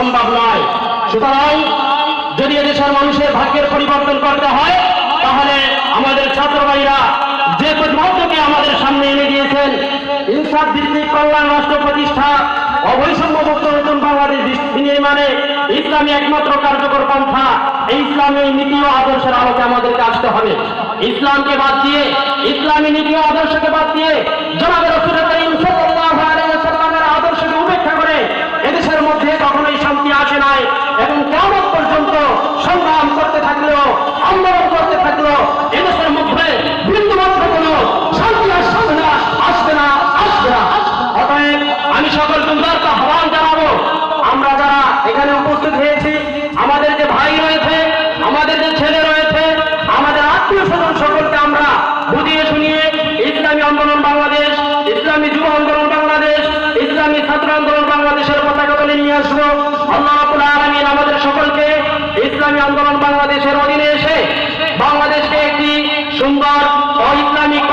সম্ভব নয়। সুতরাং যদি এদেশের মানুষের ভাগ্যের পরিবর্তন করতে হয়, তাহলে আমাদের ছাত্র ভাইরা যে প্রতিবদ্ধকে আমাদের সামনে এনে দিয়েছেন, ইনসাফ ভিত্তিক কল্যাণ রাষ্ট্র প্রতিষ্ঠা অবৈষম্যমুক্ত নতুন বাংলাদেশ বিনির্মাণে ইসলামী একমাত্র কার্যকর পন্থা, এই ইসলামী নীতি ও আদর্শের আলোকে আমাদেরকে আসতে হবে। ইসলামকে বাদ দিয়ে, ইসলামী নীতি ও আদর্শকে বাদ দিয়ে মধ্যে কখনোই শান্তি আসে সুন্দর অ ইসলামিক